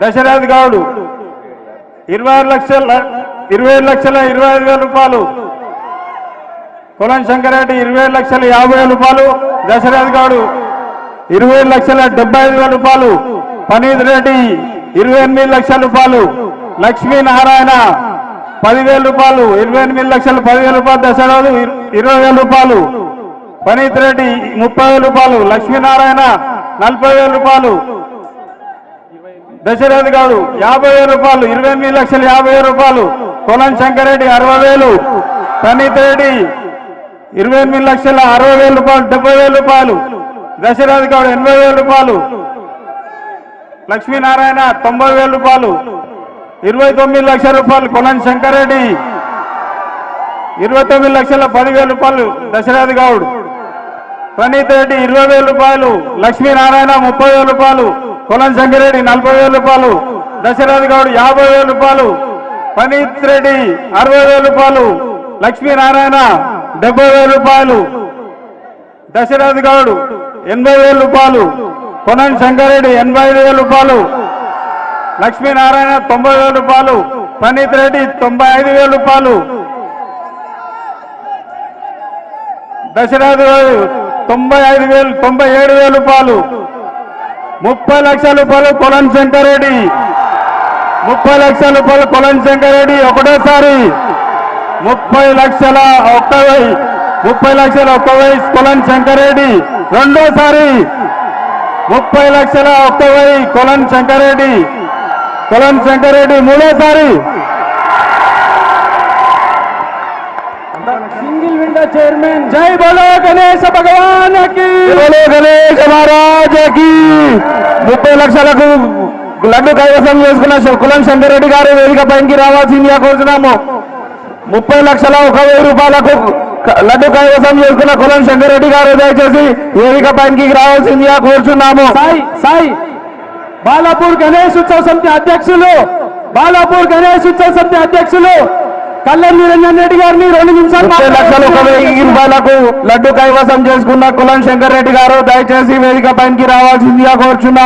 దశరథ్ గౌడ్. ఇరవై లక్షల ఇరవై లక్షల ఇరవై ఐదు వేల రూపాయలు. కులం శంకరెడ్డి ఇరవై లక్షల యాభై వేల రూపాయలు. దశరథ్ గౌడ్ ఇరవై లక్షల డెబ్బై ఐదు వేల రూపాయలు. పనీత్ రెడ్డి ఇరవై ఎనిమిది లక్షల రూపాయలు. లక్ష్మీనారాయణ పదివేల రూపాయలు. ఇరవై ఎనిమిది లక్షలు పదివేల రూపాయలు. దశరథ్ ఇరవై వేల రూపాయలు. పనీత్ రెడ్డి ముప్పై వేల రూపాయలు. లక్ష్మీనారాయణ నలభై వేల రూపాయలు. దశరథ్ గారు యాభై వేల రూపాయలు ఇరవై ఎనిమిది లక్షల యాభై వేల రూపాయలు కొలం శంకరెడ్డి అరవై వేలు ప్రణీత్ రెడ్డి ఇరవై ఎనిమిది లక్షల అరవై వేల రూపాయలు డెబ్బై వేల రూపాయలు దశరథ్ గౌడ్ ఎనభై వేల రూపాయలు లక్ష్మీనారాయణ తొంభై వేల రూపాయలు ఇరవై తొమ్మిది లక్షల రూపాయలు కొలం శంకరెడ్డి ఇరవై తొమ్మిది లక్షల పదివేల రూపాయలు దశరథ్ గౌడ్ ప్రణీత్ రెడ్డి ఇరవై వేల రూపాయలు లక్ష్మీనారాయణ ముప్పై వేల రూపాయలు కులం సంగిరెడ్డి నలభై వేల రూపాయలు దశరథ్ గౌడ్ యాభై వేల రూపాయలు పనీత్ రెడ్డి అరవై వేల రూపాయలు లక్ష్మీనారాయణ డెబ్బై వేల రూపాయలు దశరథ్ గౌడ్ ఎనభై వేల రూపాయలు కొనం శంకరెడ్డి ఎనభై ఐదు వేల రూపాయలు లక్ష్మీనారాయణ తొంభై వేల రూపాయలు పనీత్ రెడ్డి తొంభై ఐదు వేల రూపాయలు దశరథ్ గౌడ్ తొంభై ఐదు వేలు తొంభై ఏడు వేల రూపాయలు ముప్పై లక్షల రూపాయలు పొలం శంకరెడ్డి. ముప్పై లక్షల రూపాయలు పొలం శంకరెడ్డి ఒకటోసారి. ముప్పై లక్షల ఒక్క ముప్పై లక్షల ఒక్క వెయ్యి కొలం శంకరెడ్డి రెండోసారి. ముప్పై లక్షల ఒక్క వై కొలం శంకరెడ్డి. కొలం శంకరెడ్డి మూడోసారి. సింగిల్ విండో చైర్మన్ జై బోలో గణేశ భగవాన్ గణేష్ మహారాజకి! ముప్పై లక్షలకు లడ్డు కైవసం చేసుకున్న కులం శంకరెడ్డి గారు వేదిక పైకి రావాల్సిందిగా కోరుతున్నాము ముప్పై లక్షల ఒక వెయ్యి రూపాయలకు లడ్డు కైవసం చేసుకున్న కులం శంకరెడ్డి గారు దయచేసి వేదిక పైకి రావాల్సిందిగా కోరుచున్నాము సాయి సాయి! బాలాపూర్ గణేష్ ఉత్సవ సమితి అధ్యక్షులు! బాలాపూర్ గణేష్ ఉత్సవ సమితి అధ్యక్షులు! కళ్యాణ్ నిరంజన్ రెడ్డి గారిని రెండు నిమిషాలు ముప్పై లక్షల ఒక వెయ్యి రూపాయలకు లడ్డు కైవసం చేసుకున్న కులం శంకరెడ్డి గారు దయచేసి వేదిక పైకి రావాల్సిందిగా కోరుచున్నాము